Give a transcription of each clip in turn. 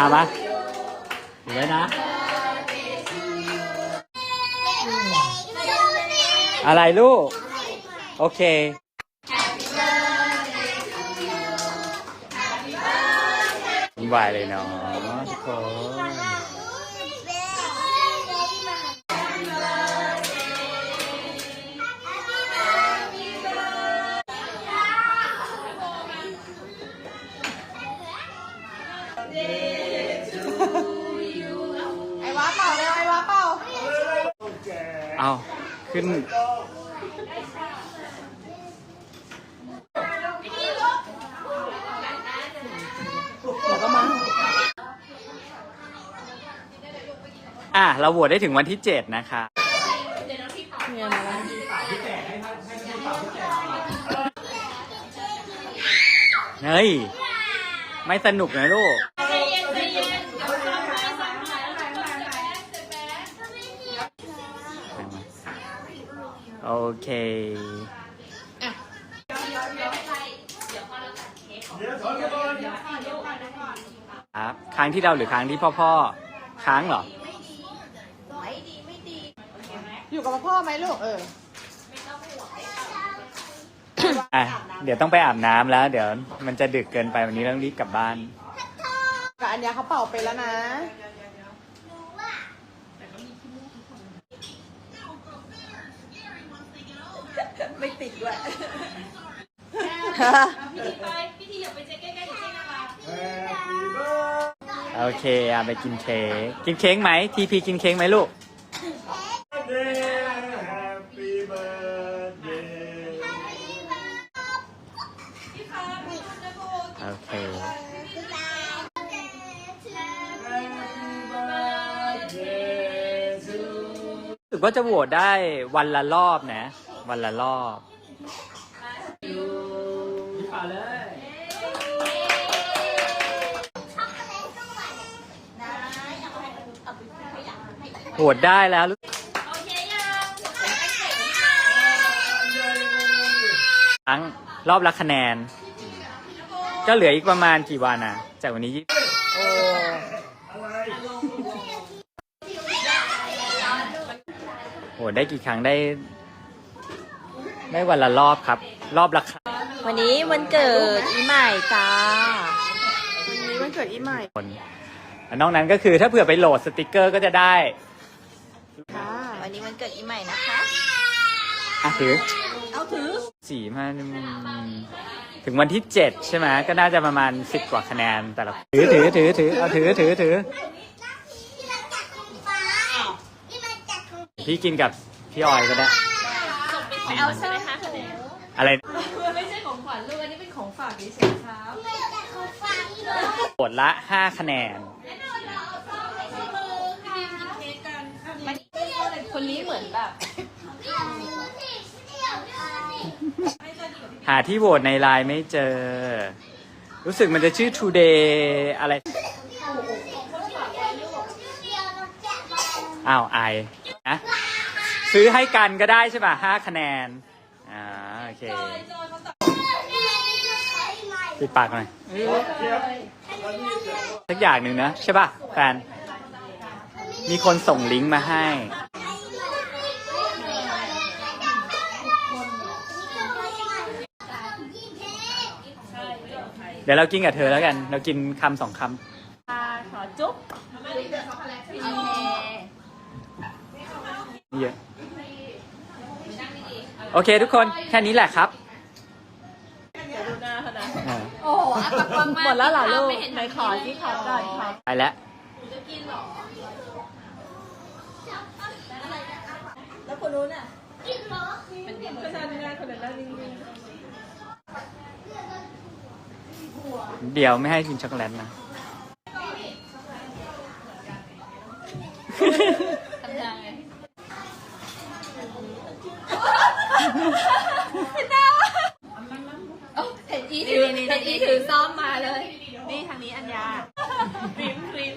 อามาถือไว้นะ อะไรลูก โอเควุ่นวายเลยเนาะทุกคนไเอาขึ้นเดี๋ยวก็มา อะ เราโหวตได้ถึงวันที่เจ็ดนะคะ เนี่ยมาแล้วเฮ้ย ไม่สนุกนะลูก โอเคครับค้างที่เราหรือค้างที่พ่อพ่อๆค้างเหรอ อยู่กับพ่อไหมลูกเอออะเดี๋ยวต้องไปอาบน้ำแล้ว เดี๋ยวมันจะดึกเกินไปวันนี้ต้องรีบกลับบ้าน กับอัญญาเขาเป่าไปแล้วนะ ไม่ติดด้วยพิธีไปพิธีอย่าไปเจ๊ใกล้ๆเดี๋ยวเจ๊น่ารักโอเคอะไปกินเค้กกินเค้กไหมทีพีกินเค้กไหมลูก Happy birthday โอเครู้สึกว่าจะโหวตได้วันละรอบนะ วันละรอบโหวตได้แล้วครั้งรอบละคะแนน ก็เหลืออีกประมาณกี่วันอะจากวันนี้ยี่โอ้โหได้กี่ครั้งได้ ได้วันละรอบครับ รอบละครั้งวันนี้วันเกิดอีใหม่จ้า วันนี้วันเกิดอีใหม่คนอันนอกนั้นก็คือถ้าเผื่อไปโหลดสติกเกอร์ก็จะได้ค่ะ วันนี้วันเกิดอีใหม่นะคะ อะถือ เอาถือสี่ห้าอืมถึงวันที่เจ็ดใช่ไหมก็น่าจะประมาณสิบกว่าคะแนนแต่ละถือถือถือถือเอาถือถือถือพี่กินกับพี่ออยก็ได้ไปเอาใช่ไหมคะคะแนน อะไรมันไม่ใช่ของขวัญลูกอันนี้เป็นของฝากเฉยๆครับบทละห้าคะแนน คนนี้เหมือนแบบหาที่โหวตในไลน์ไม่เจอ รู้สึกมันจะชื่อ today อะไร อ้าวไอนะซื้อให้กันก็ได้ใช่ป่ะห้าคะแนนอ่า โอเคปิดปากหน่อยสักอย่างหนึ่งนะ ใช่ป่ะแฟน มีคนส่งลิงก์มาให้ เดี๋ยวเรากินกับเธอแล้วกัน เรากินคำสองคขอจุ๊บำนี่เยอะ โอเคทุกคนแค่นี้แหละครับอ่าโอ้โหอัปปังมากหมดแล้วเหรอลูกไม่เห็นไหนขอที่ขอก่อนขอไปแล้วจะกินหรอแล้วคนนู้นอะเดี๋ยวไม่ให้กินช็อกโกแลตนะ ทำยังไง เห็นอีถือเห็นอีถือซ้อมมาเลย นี่ทางนี้อัญญาครีมครีม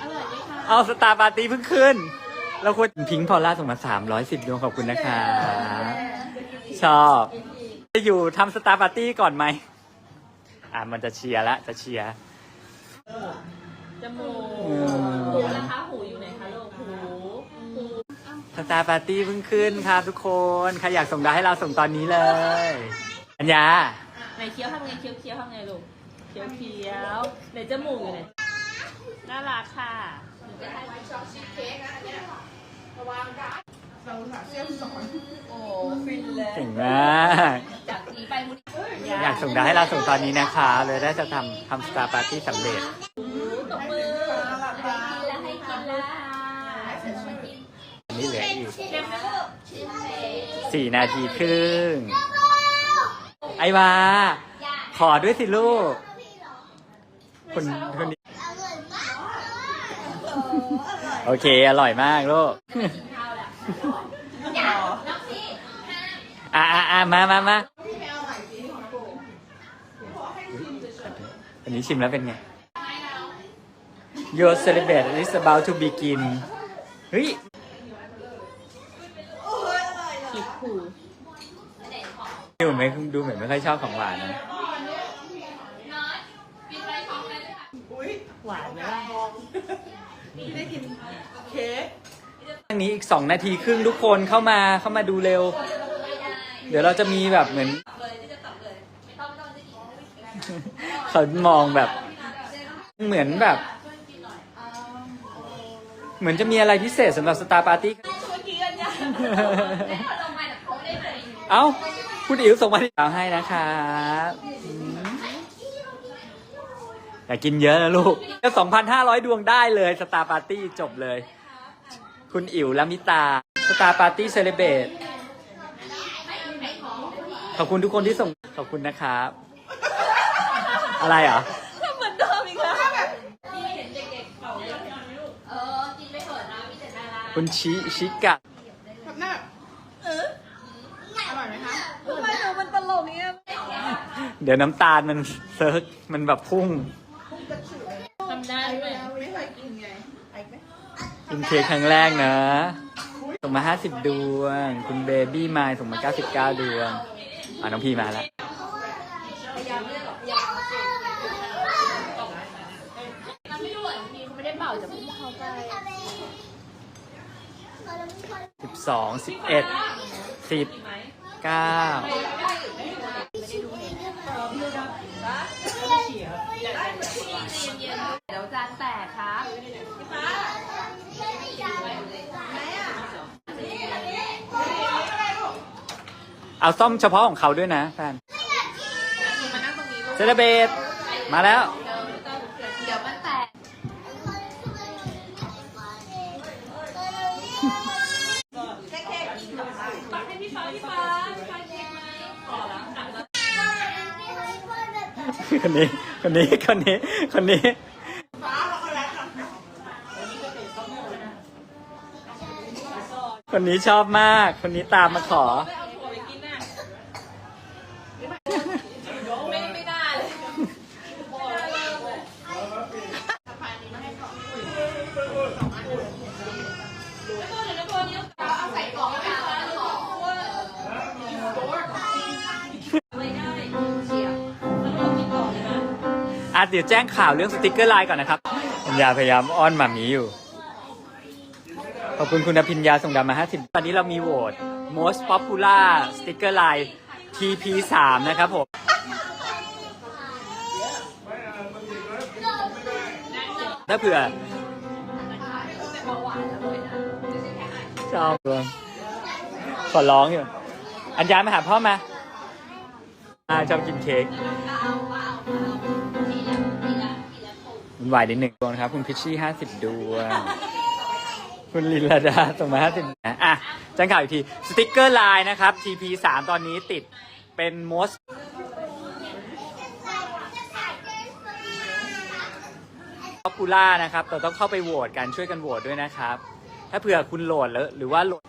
อร่อยไหมคะเอาสตาร์ปาร์ตี้เพิ่งขึ้น เราควรพิงค์พอลล่าส่งมาสามร้อยสิบดวงขอบคุณนะคะ ชอบ จะอยู่ทำสตาร์ปาร์ตี้ก่อนไหม อะ มันจะเชียร์ละ จะเชียร์ จมูกอืมหูนะคะ หูอยู่ไหนคะลูกหูหู สตาร์ปาร์ตี้เพิ่งขึ้นครับทุกคน ใครอยากส่งดาวให้เราส่งตอนนี้เลย อัญญาไหนเคี้ยวทำไงเคี้ยวเคี้ยวทำไงลูกเคี้ยวเคี้ยวไหนจมูกอยู่ไหนน่ารักค่ะโอ้ฟินเลยเก่งมากจากนี้ไปมุดอยากส่งดาวให้เราส่งตอนนี้นะคะเลยได้จะทำทำสตาร์ปาร์ตี้สำเร็จ ตบมือ แล้วให้กินแล้ว อันนี้เหลืออีก เค็มไหมลูก สี่นาทีครึ่ง ไอวา ขอด้วยสิลูกคนคนนี้โอเค อร่อยมากลูกอะอะอะมามามาอันนี้ชิมแล้วเป็นไง Your celebration is about to begin เฮ้ย ขีดขู่ดูเหมือนดูเหมือนไม่ค่อยชอบของหวานนะหวานไหมล่ะได้กินเค้กอันนี้อีกสองนาทีครึ่งทุกคนเข้ามาเข้ามาดูเร็ว เดี๋ยวเราจะมีแบบเหมือนเขามองแบบ เหมือนแบบ เหมือนจะมีอะไรพิเศษสำหรับสตาร์ปาร์ตี้ เอ้า คุณอิ๋วส่งมาที่เอาให้นะครับอืมอย่ากินเยอะนะลูกก็สองพันห้าร้อยดวงได้เลยสตาร์ปาร์ตี้จบเลย คุณอิ๋วลามิตาสตาร์ปาร์ตี้เซเลเบตขอบคุณทุกคนที่ส่งขอบคุณนะครับ อะไรเหรอ เหมือนเดิมอีกแล้วเออกินไปเถอะนะมีแต่ดารา คุณชิชิกะทำหน้าเอออ ร่อยไหมคะทำไมหนูมันตลกเนี่ยเดี๋ยวน้ำตาลมันเซิร์กมันแบบพุ่ง ทำได้ไหมไม่เคยกินไงไอ้ไหมกินเค้กครั้งแรกนะ ส่งมา 50 ดวง คุณเบบี้มายส่งมา 99 ดวง อ่าน้องพีมาแล้วมันไม่รู้อะมีเขาไม่ได้เป่าจากพุ่งเข้าไป12 11 10 9เดี๋ยวจานแตกครับเอาซ่อมเฉพาะของเขาด้วยนะแฟนเซเลเบตมาแล้ว คนนี้ คนนี้ คนนี้ คนนี้ คนนี้ชอบมาก คนนี้ตามมาขอ เดี๋ยวแจ้งข่าวเรื่องสติกเกอร์ไลน์ก่อนนะครับปัญญาพยายามอ้อนหมามีอยู่ ขอบคุณคุณอภิญญาส่งดาวมา 50 ตอนนี้เรามีโหวต most popular sticker line TP 3นะครับผมถ้าเผื่อชอบดวงขอร้องอยู่ อัญญามาหาพ่อมาอ่าชอบกินเค้ก วายนิดหนึ่งดวงนะครับ คุณพิชชี่ห้าสิบดวง คุณลินลาดาส่งมาห้าสิบนะอะแจ้งข่าวอีกที สติกเกอร์ไลน์นะครับ TP สามตอนนี้ติดเป็น most popular นะครับแต่ต้องเข้าไปโหวตกันช่วยกันโหวตด้วยนะครับ ถ้าเผื่อคุณโหลดแล้วหรือว่าโหลด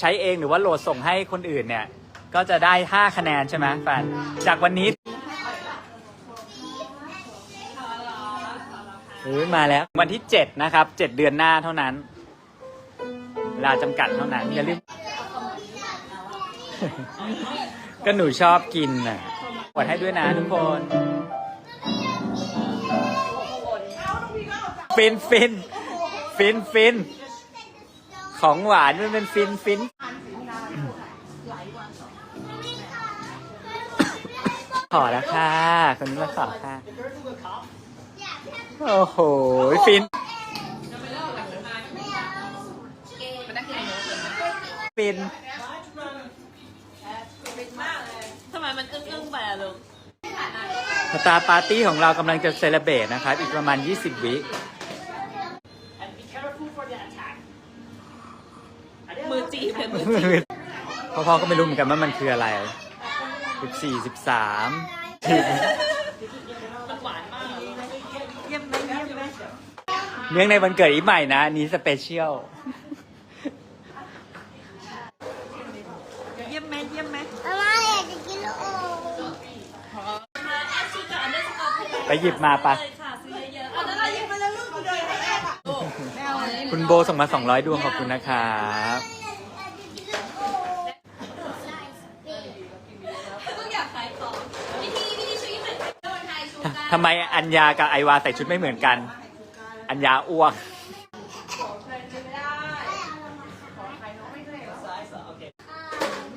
ใช้เองหรือว่าโหลดส่งให้คนอื่นเนี่ย ก็จะได้ 5 คะแนนใช่ไหมแฟนจากวันนี้เฮ้ยมาแล้ววันที่ 7 นะครับ 7 เดือนหน้าเท่านั้นเวลาจำกัดเท่านั้นอย่าลืมก็หนูชอบกินน่ะกดให้ด้วยนะทุกคนฟินฟินฟินฟินของหวานมันเป็นฟินฟิน ขอแล้วค่ะ คนนี้มาขอค่ะ โอ้โห ฟิน ฟิน ทำไมมันอึ้งอึ้งๆไปอะลูกสตาร์ปาร์ตี้ของเรากำลังจะเซเลบรตนะครับ อีกประมาณ 20 วิมือจีบเลยมือจีบพ่อๆก็ไม่รู้เหมือนกันว่ามันคืออะไร 14 13มันหวานมากอะลูกเนื่องในวันเกิดอีกใหม่นะอันนี้สเปเชียลเยี่ยมไหมเยี่ยมไหมมาอยากจะกินลูกอมมาแอดชูการ์อันเดอร์สกอร์ไปหยิบมาปะเลยค่ะซื้อเยอะๆเอาแล้วเราหยิบมาแล้วลูกกูเลยให้แอดอะโอ้ไม่เอาเลยคุณโบส่งมา 200 ดวงขอบคุณนะครับ ก็อยากขายของพี่ทีพี่ทีช่วยหน่อยโดนไทยชูการ์ทำไมอัญญากับไอวาใส่ชุดไม่เหมือนกัน อัญญาอ้วก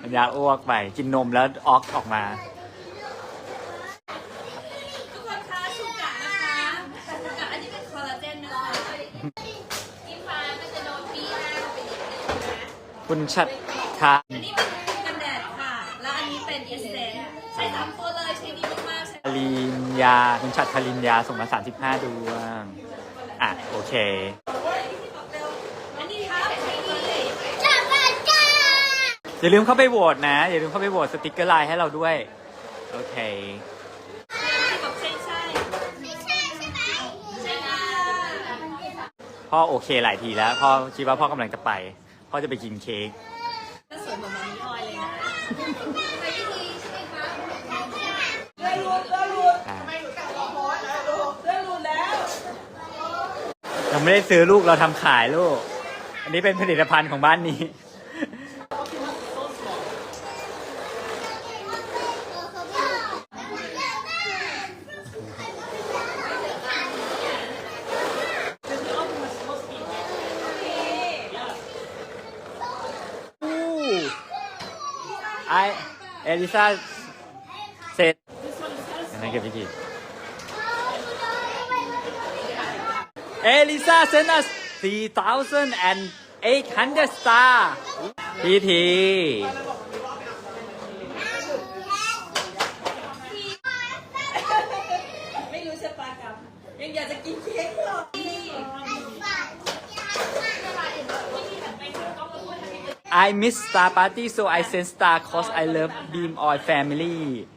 อัญญาอ้วกไปกินนมแล้วออกออกมา ทุกคนคะชูการ์นะคะชูการ์อันนี้เป็นคอลลาเจนนะคะกินฟ้าก็จะโดนปีหน้าไปนิดนึงนะคุณชัดทาอันนี้เป็นกันแดดค่ะ แล้วอันนี้เป็นเอสเซนใช้สามตัว ลินยาคุณชัดคลินยาส่งมา 35 ดวง อะ โอเคอันนี้ครับใช้ดีจับกันจ้าอย่าลืมเข้าไปโหวตนะ อย่าลืมเข้าไปโหวตสติกเกอร์ไลน์ให้เราด้วย โอเคที่บอกใช่ใช่ไม่ใช่ใช่ไหมใช่ค่ะพ่อโอเคหลายทีแล้ว พ่อคิดว่าพ่อกำลังจะไป พ่อจะไปกินเค้กสวยเหมือนมามีออยเลยนะ ไปที่ดีใช่ไหมคะ อะเรา ไม่ได้ซื้อลูกเราทำขายลูก อันนี้เป็นผลิตภัณฑ์ของบ้านนี้ ไอเอลิซาเซตอันนั้นเก็บพิธี Elisa sent us 3,800 star. PT. I miss Star Party, so I sent Star cause I love Beam Oil family.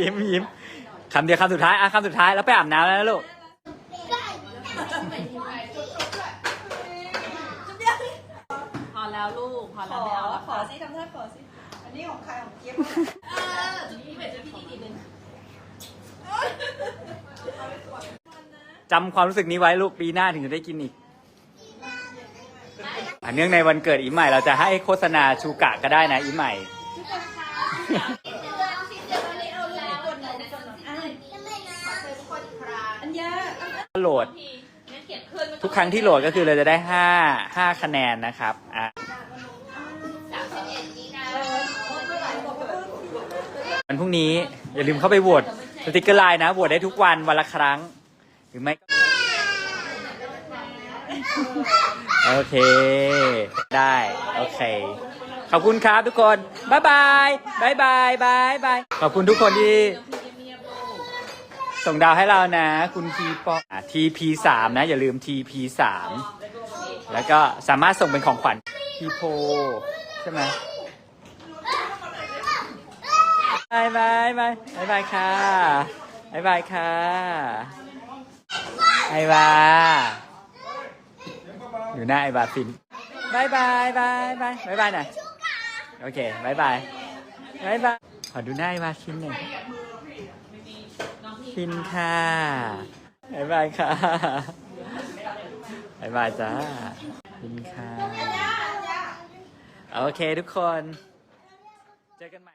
ยิ้มยิ้มคำเดียวคำสุดท้ายอะคำสุดท้ายแล้วไปอาบน้ำแล้วนะลูกพอแล้วลูกพอแล้วไม่เอาแล้วขอสิทำท่าขอสิเออจุดนี้เป็นจะพี่ดีนึงจำความรู้สึกนี้ไว้ลูกปีหน้าถึงจะได้กินอีกอะเนื่องในวันเกิดอีใหม่เราจะให้โฆษณาชูกะก็ได้นะอีใหม่ อัญญา โหลด ทุกครั้งที่โหลดก็คือเราจะได้ห้าห้าคะแนนนะครับอะวันพรุ่งนี้อย่าลืมเข้าไปโหวตสติกเกอร์ไลน์นะโหวตได้ทุกวันวันละครั้ง หรือไม่ก็โอเค ได้ โอเค ขอบคุณครับทุกคน บ๊ายบาย บ๊ายบายบายบาย ขอบคุณทุกคนที่ ส่งดาวให้เรานะ คุณทีปออะ TP สามนะ อย่าลืม TP สามแล้วก็สามารถส่งเป็นของขวัญพีโพใช่ไหมบายบายบายบายบายค่ะบายบายค่ะไอวาอยู่หน้าไอบาฟินบายบายบายบายบายบายหน่อยโอเคบายบายบายบายขอดูหน้าไอบาฟินหน่อย ชินค่ะบายบายค่ะบายบายจ้าชินค่ะ โอเคทุกคน เจอกันใหม่